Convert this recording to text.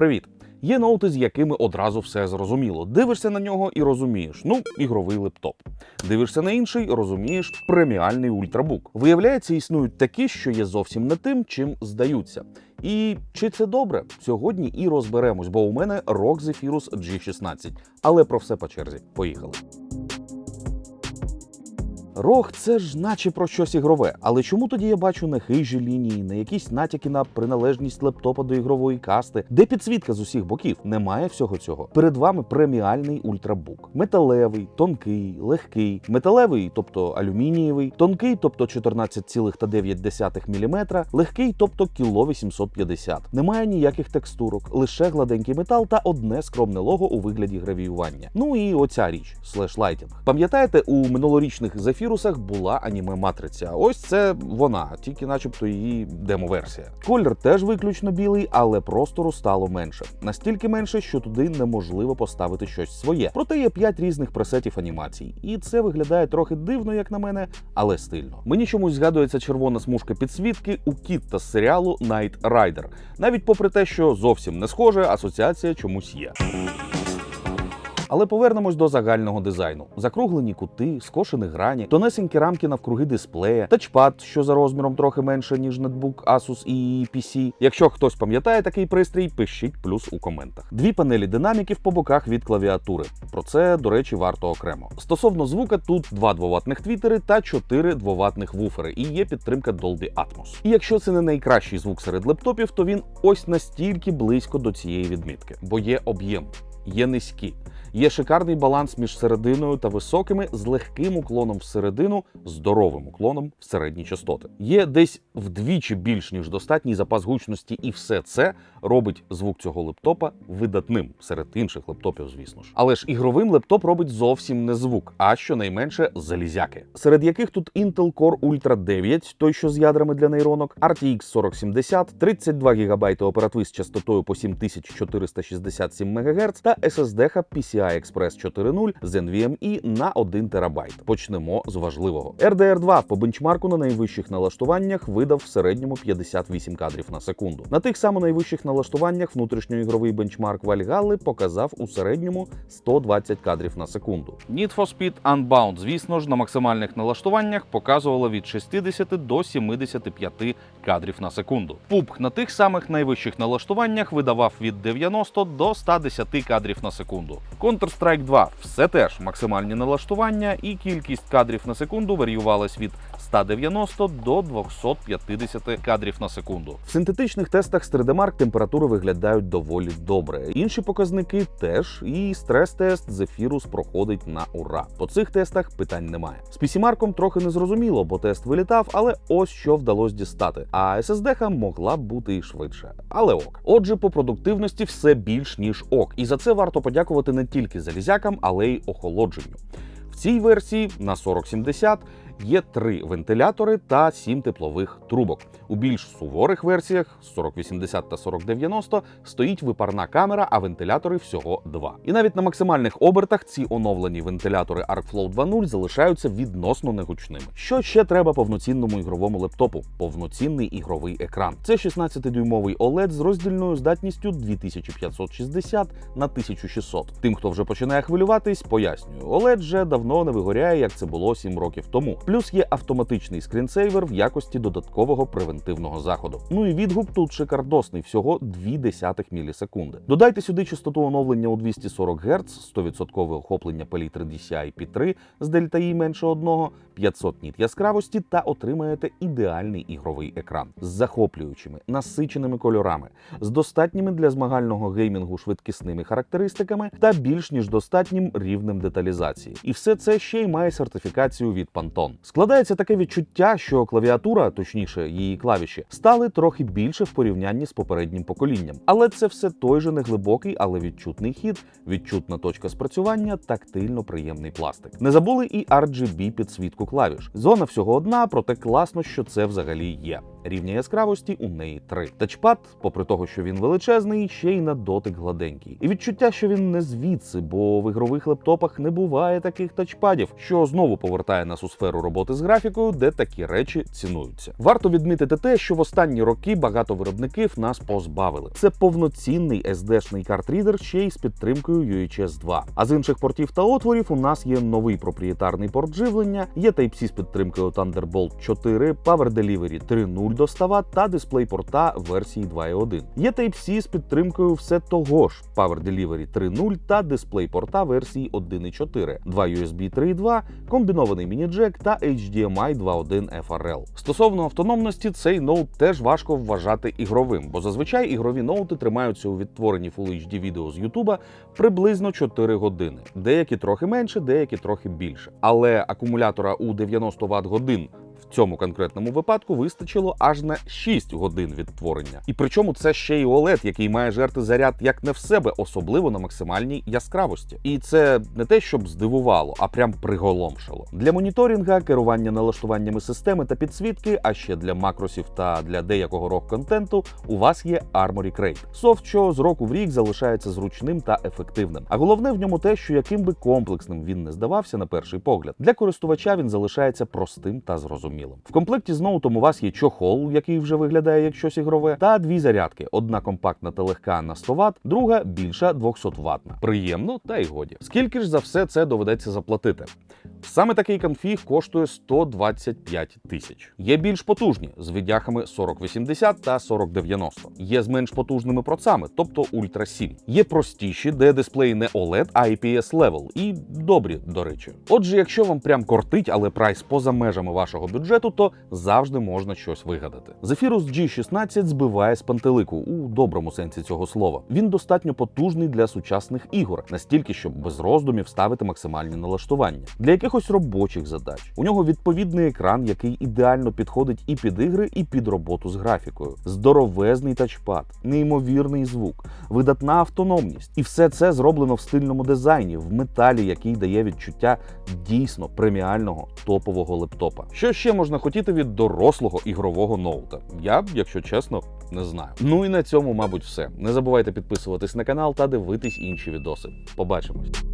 Привіт! Є ноути, з якими одразу все зрозуміло. Дивишся на нього і розумієш, ну, ігровий лептоп. Дивишся на інший, розумієш, преміальний ультрабук. Виявляється, існують такі, що є зовсім не тим, чим здаються. І чи це добре? Сьогодні і розберемось, бо у мене ROG Zephyrus G16. Але про все по черзі. Поїхали. Рог це ж наче про щось ігрове, але чому тоді я бачу не хижі лінії, не якісь натяки на приналежність лептопа до ігрової касти, де підсвітка з усіх боків? Немає всього цього. Перед вами преміальний ультрабук. Металевий, тонкий, легкий, металевий, тобто алюмінієвий, тонкий, тобто 14,9 мм, легкий, тобто кіло 850. Немає ніяких текстурок, лише гладенький метал та одне скромне лого у вигляді гравіювання. Ну і оця річ слешлайтінг. Пам'ятаєте, у минулорічних зефірусах була аніме матриця. Ось це вона, тільки, начебто, її демо-версія. Колір теж виключно білий, але простору стало менше. Настільки менше, що туди неможливо поставити щось своє. Проте є п'ять різних пресетів анімацій, і це виглядає трохи дивно, як на мене, але стильно. Мені чомусь згадується червона смужка підсвітки у Кітта з серіалу Night Rider. Навіть попри те, що зовсім не схоже, асоціація чомусь є. Але повернемось до загального дизайну: закруглені кути, скошені грані, тонесенькі рамки навкруги дисплея, тачпад, що за розміром трохи менше ніж нетбук Asus і PC. Якщо хтось пам'ятає такий пристрій, пишіть плюс у коментах. Дві панелі динаміків по боках від клавіатури. Про це, до речі, варто окремо. Стосовно звука, тут два двоватних твітери та чотири двоватних вуфери, і є підтримка Dolby Atmos. І якщо це не найкращий звук серед лептопів, то він ось настільки близько до цієї відмітки, бо є об'єм, є низькі. Є шикарний баланс між серединою та високими з легким уклоном всередину, здоровим уклоном в середні частоти. Є десь вдвічі більш ніж достатній запас гучності, і все це робить звук цього лептопа видатним серед інших лептопів, звісно ж. Але ж ігровим лептоп робить зовсім не звук, а щонайменше залізяки, серед яких тут Intel Core Ultra 9, той що з ядрами для нейронок, RTX 4070, 32 ГБ оперативи з частотою по 7467 МГц та SSD PCI Express 4.0 з NVMe на 1 ТБ. Почнемо з важливого. RDR2 по бенчмарку на найвищих налаштуваннях видав в середньому 58 кадрів на секунду. На тих само найвищих налаштуваннях внутрішньоігровий бенчмарк Valhalla показав у середньому 120 кадрів на секунду. Need for Speed Unbound, звісно ж, на максимальних налаштуваннях показувало від 60 до 75 кадрів на секунду. PUBG на тих самих найвищих налаштуваннях видавав від 90 до 110 кадрів на секунду. Counter-Strike 2 все теж максимальні налаштування, і кількість кадрів на секунду варіювалась від 190 до 250 кадрів на секунду. В синтетичних тестах з 3D Mark температури виглядають доволі добре. Інші показники теж, і стрес-тест Zephyrus проходить на ура. По цих тестах питань немає. З PC-марком трохи не зрозуміло, бо тест вилітав, але ось що вдалося дістати. А SSD-ха могла б бути і швидше. Але ок. Отже, по продуктивності все більш ніж ок. І за це варто подякувати не тільки залізякам, але й охолодженню. В цій версії на 4070 є три вентилятори та сім теплових трубок. У більш суворих версіях 4080 та 4090 стоїть випарна камера, а вентилятори всього два. І навіть на максимальних обертах ці оновлені вентилятори ArcFlow 2.0 залишаються відносно негучними. Що ще треба повноцінному ігровому лептопу? Повноцінний ігровий екран. Це 16-дюймовий OLED з роздільною здатністю 2560 на 1600. Тим, хто вже починає хвилюватись, пояснюю, OLED вже давно не вигоряє, як це було 7 років тому. Плюс є автоматичний скрінсейвер в якості додаткового превентивного заходу. Ну і відгук тут шикардосний, всього 0,2 мілісекунди. Додайте сюди частоту оновлення у 240 Гц, 100% охоплення палітри DCI P3 з E менше одного, 500 ніт яскравості та отримаєте ідеальний ігровий екран з захоплюючими, насиченими кольорами, з достатніми для змагального геймінгу швидкісними характеристиками та більш ніж достатнім рівнем деталізації. І все це ще й має сертифікацію від Pantone. Складається таке відчуття, що клавіатура, точніше, її клавіші, стали трохи більше в порівнянні з попереднім поколінням. Але це все той же неглибокий, але відчутний хід, відчутна точка спрацювання, тактильно приємний пластик. Не забули і RGB підсвітку клавіш. Зона всього одна, проте класно, що це взагалі є. Рівня яскравості у неї 3. Тачпад, попри того, що він величезний, ще й на дотик гладенький. І відчуття, що він не звідси, бо в ігрових лептопах не буває таких тачпадів, що знову повертає нас у сферу роботи з графікою, де такі речі цінуються. Варто відмітити те, що в останні роки багато виробників нас позбавили. Це повноцінний SD-шний картрідер ще й з підтримкою UHS 2. А з інших портів та отворів у нас є новий проприєтарний порт живлення, є Type-C з підтримкою Thunderbolt 4, Power Delivery 3.0 до 100 та дисплей порта версії 2.1. Є Type-C з підтримкою все того ж Power Delivery 3.0 та дисплей порта версії 1.4, 2 USB 3.2, комбінований міні-джек та HDMI 2.1 FRL. Стосовно автономності, цей ноут теж важко вважати ігровим, бо зазвичай ігрові ноути тримаються у відтворенні Full HD відео з YouTube приблизно 4 години. Деякі трохи менше, деякі трохи більше. Але акумулятора у 90 Вт годин цьому конкретному випадку вистачило аж на 6 годин відтворення. І причому це ще й OLED, який має жерти заряд як не в себе, особливо на максимальній яскравості. І це не те, щоб здивувало, а прям приголомшило. Для моніторинга, керування налаштуваннями системи та підсвітки, а ще для макросів та для деякого рок-контенту, у вас є Armory Crate. Софт, що з року в рік залишається зручним та ефективним. А головне в ньому те, що яким би комплексним він не здавався на перший погляд, для користувача він залишається простим та зрозумілим. В комплекті з ноутом у вас є чохол, який вже виглядає як щось ігрове, та дві зарядки: одна компактна та легка на 100 Вт, друга більша 200 ватна. Приємно та й годі. Скільки ж за все це доведеться заплатити? Саме такий конфіг коштує 125 тисяч. Є більш потужні з віддяхами 4080 та 4090. Є з менш потужними процами, тобто Ultra 7. Є простіші, де дисплей не OLED, а IPS Level, і добрі, до речі. Отже, якщо вам прям кортить, але прайс поза межами вашого бюджету, то завжди можна щось вигадати. Zephyrus G16 збиває з пантелику у доброму сенсі цього слова. Він достатньо потужний для сучасних ігор, настільки, щоб без роздумів ставити максимальні налаштування. Для якихось робочих задач. У нього відповідний екран, який ідеально підходить і під ігри, і під роботу з графікою. Здоровезний тачпад, неймовірний звук, видатна автономність. І все це зроблено в стильному дизайні, в металі, який дає відчуття дійсно преміального топового лептопа. Що ще можна хотіти від дорослого ігрового ноута? Я, якщо чесно, не знаю. Ну і на цьому, мабуть, все. Не забувайте підписуватись на канал та дивитись інші відоси. Побачимось.